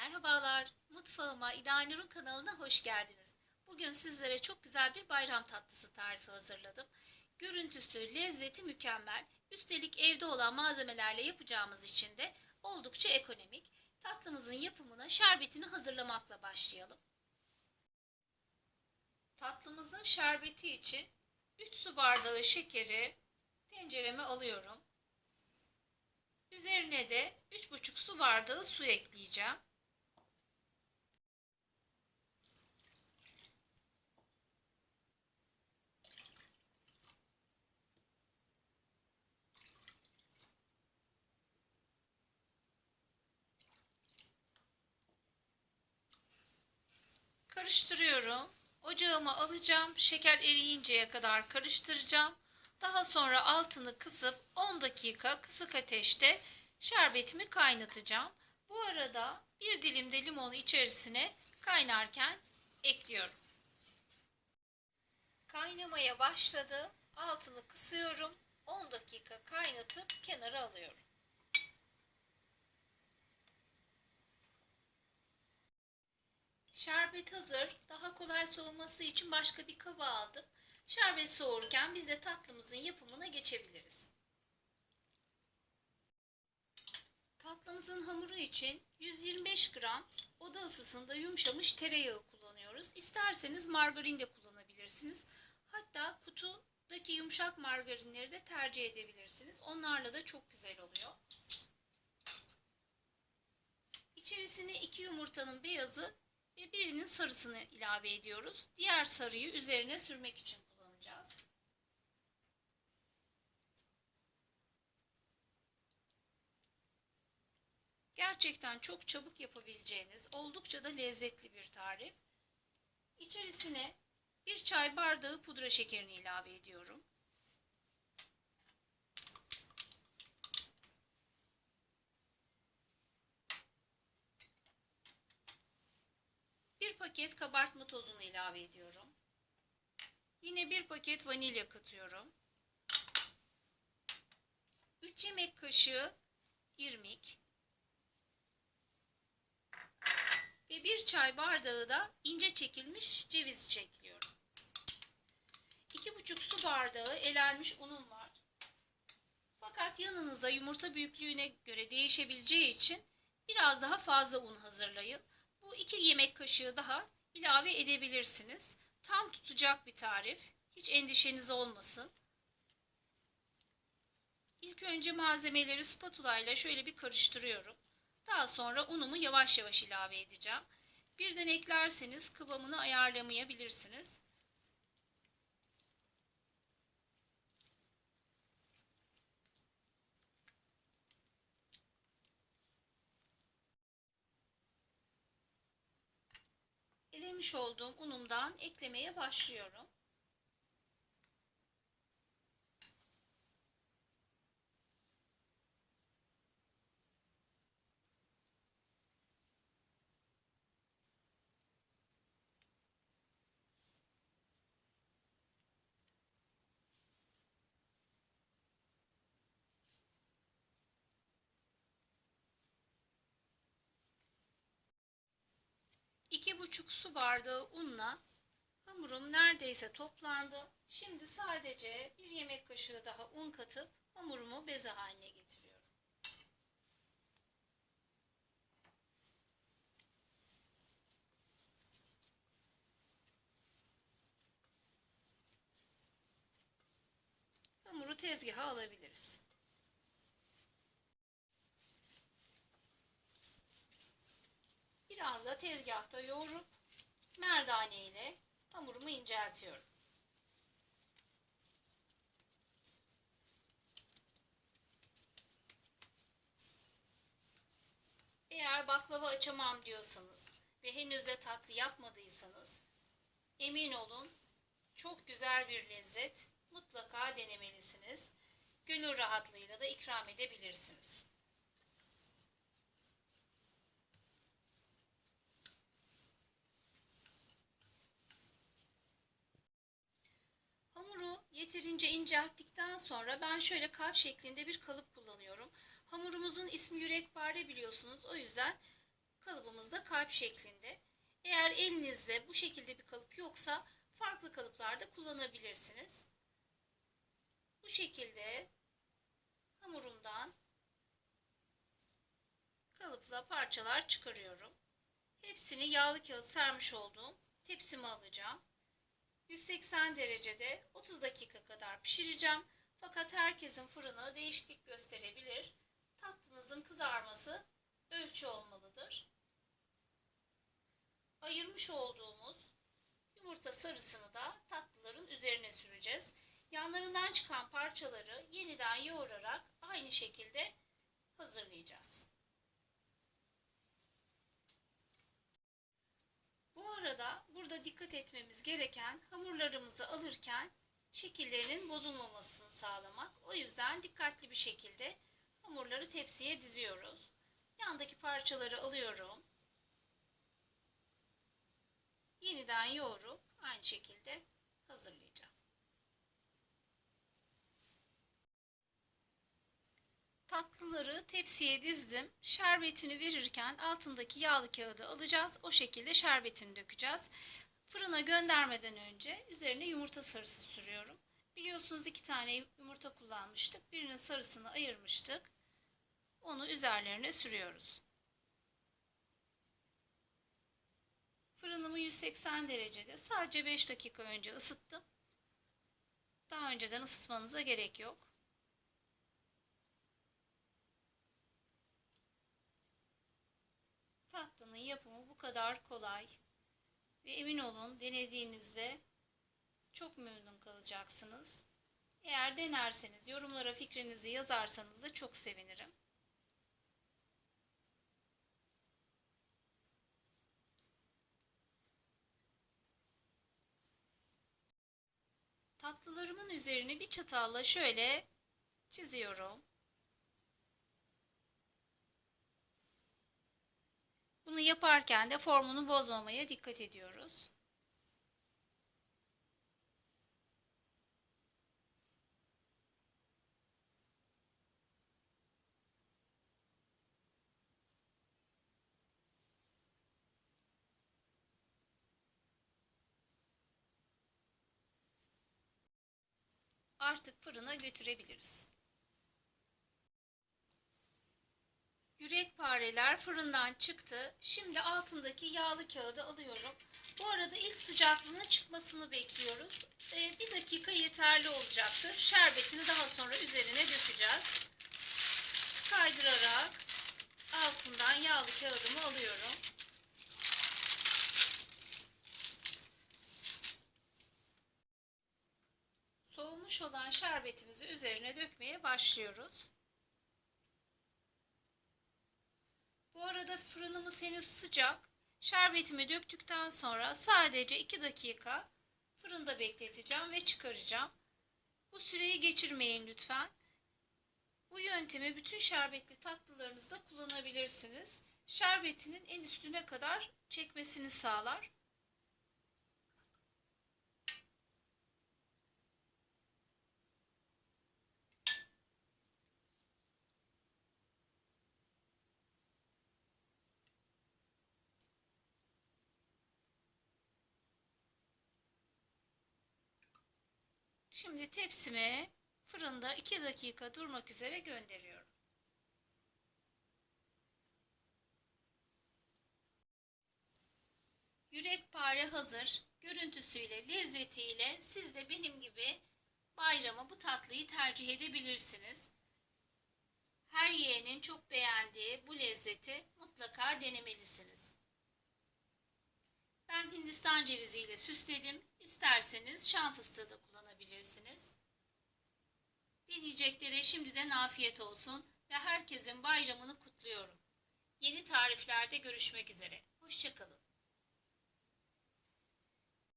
Merhabalar, mutfağıma İdanur'un kanalına hoş geldiniz. Bugün sizlere çok güzel bir bayram tatlısı tarifi hazırladım. Görüntüsü, lezzeti mükemmel. Üstelik evde olan malzemelerle yapacağımız için de oldukça ekonomik. Tatlımızın yapımına şerbetini hazırlamakla başlayalım. Tatlımızın şerbeti için 3 su bardağı şekeri tencereme alıyorum. Üzerine de 3,5 su bardağı su ekleyeceğim. Karıştırıyorum. Ocağıma alacağım. Şeker eriyinceye kadar karıştıracağım. Daha sonra altını kısıp 10 dakika kısık ateşte şerbetimi kaynatacağım. Bu arada bir dilim de limonu içerisine kaynarken ekliyorum. Kaynamaya başladı. Altını kısıyorum. 10 dakika kaynatıp kenara alıyorum. Şerbet hazır. Daha kolay soğuması için başka bir kaba aldım. Şerbet soğurken biz de tatlımızın yapımına geçebiliriz. Tatlımızın hamuru için 125 gram oda ısısında yumuşamış tereyağı kullanıyoruz. İsterseniz margarin de kullanabilirsiniz. Hatta kutudaki yumuşak margarinleri de tercih edebilirsiniz. Onlarla da çok güzel oluyor. İçerisine iki yumurtanın beyazı ve birinin sarısını ilave ediyoruz. Diğer sarıyı üzerine sürmek için kullanacağız. Gerçekten çok çabuk yapabileceğiniz, oldukça da lezzetli bir tarif. İçerisine bir çay bardağı pudra şekerini ilave ediyorum. Bir paket kabartma tozunu ilave ediyorum. Yine bir paket vanilya katıyorum. 3 yemek kaşığı irmik ve bir çay bardağı da ince çekilmiş ceviz ekliyorum. 2,5 su bardağı elenmiş unum var. Fakat yanınıza yumurta büyüklüğüne göre değişebileceği için biraz daha fazla un hazırlayın. Bu iki yemek kaşığı daha ilave edebilirsiniz. Tam tutacak bir tarif. Hiç endişeniz olmasın. İlk önce malzemeleri spatula ile şöyle bir karıştırıyorum. Daha sonra unumu yavaş yavaş ilave edeceğim. Birden eklerseniz kıvamını ayarlamayabilirsiniz. Elemiş olduğum unumdan eklemeye başlıyorum. İki buçuk su bardağı unla hamurum neredeyse toplandı. Şimdi sadece bir yemek kaşığı daha un katıp hamurumu beze haline getiriyorum. Hamuru tezgaha alabiliriz. Biraz da tezgahta yoğurup merdane ile hamurumu inceltiyorum. Eğer baklava açamam diyorsanız ve henüz de tatlı yapmadıysanız emin olun çok güzel bir lezzet mutlaka denemelisiniz. Gönül rahatlığıyla da ikram edebilirsiniz. Hamuru yeterince incelttikten sonra ben şöyle kalp şeklinde bir kalıp kullanıyorum. Hamurumuzun ismi yürekpare biliyorsunuz. O yüzden Kalıbımız da kalp şeklinde. Eğer elinizde bu şekilde bir kalıp yoksa farklı kalıplarda kullanabilirsiniz. Bu şekilde hamurumdan kalıpla parçalar çıkarıyorum. Hepsini yağlı kağıt sermiş olduğum tepsime alacağım. 180 derecede 30 dakika kadar pişireceğim. Fakat herkesin fırını değişiklik gösterebilir. Tatlınızın kızarması ölçü olmalıdır. Ayırmış olduğumuz yumurta sarısını da tatlıların üzerine süreceğiz. Yanlarından çıkan parçaları yeniden yoğurarak aynı şekilde hazırlayacağız. Bu arada dikkat etmemiz gereken hamurlarımızı alırken şekillerinin bozulmamasını sağlamak. O yüzden dikkatli bir şekilde hamurları tepsiye diziyoruz. Yandaki parçaları alıyorum. Yeniden yoğurup aynı şekilde hazırlayacağım. Tatlıları tepsiye dizdim. Şerbetini verirken altındaki yağlı kağıdı alacağız. O şekilde şerbetini dökeceğiz. Fırına göndermeden önce üzerine yumurta sarısı sürüyorum. Biliyorsunuz iki tane yumurta kullanmıştık. Birinin sarısını ayırmıştık. Onu üzerlerine sürüyoruz. Fırınımı 180 derecede sadece 5 dakika önce ısıttım. Daha önceden ısıtmanıza gerek yok. Tatlının yapımı bu kadar kolay. Ve emin olun denediğinizde çok memnun kalacaksınız. Eğer denerseniz yorumlara fikrinizi yazarsanız da çok sevinirim. Tatlılarımın üzerini bir çatalla şöyle çiziyorum. Bunu yaparken de formunu bozmamaya dikkat ediyoruz. Artık fırına götürebiliriz. Yürekpareler fırından çıktı. Şimdi altındaki yağlı kağıdı alıyorum. Bu arada ilk sıcaklığının çıkmasını bekliyoruz. Ee, bir dakika yeterli olacaktır. Şerbetini daha sonra üzerine dökeceğiz. Kaydırarak altından yağlı kağıdımı alıyorum. Soğumuş olan şerbetimizi üzerine dökmeye başlıyoruz. Bu arada fırınımız henüz sıcak. Şerbetimi döktükten sonra sadece 2 dakika fırında bekleteceğim ve çıkaracağım. Bu süreyi geçirmeyin lütfen. Bu yöntemi bütün şerbetli tatlılarınızda kullanabilirsiniz. Şerbetinin en üstüne kadar çekmesini sağlar. Şimdi tepsime fırında 2 dakika durmak üzere gönderiyorum. Yürekpare hazır. Görüntüsüyle, lezzetiyle siz de benim gibi bayrama bu tatlıyı tercih edebilirsiniz. Her yeğenin çok beğendiği bu lezzeti mutlaka denemelisiniz. Ben Hindistan ceviziyle süsledim. İsterseniz şan fıstığı da kullanabilirsiniz. Deneyeceklere şimdiden afiyet olsun ve herkesin bayramını kutluyorum. Yeni tariflerde görüşmek üzere. Hoşçakalın.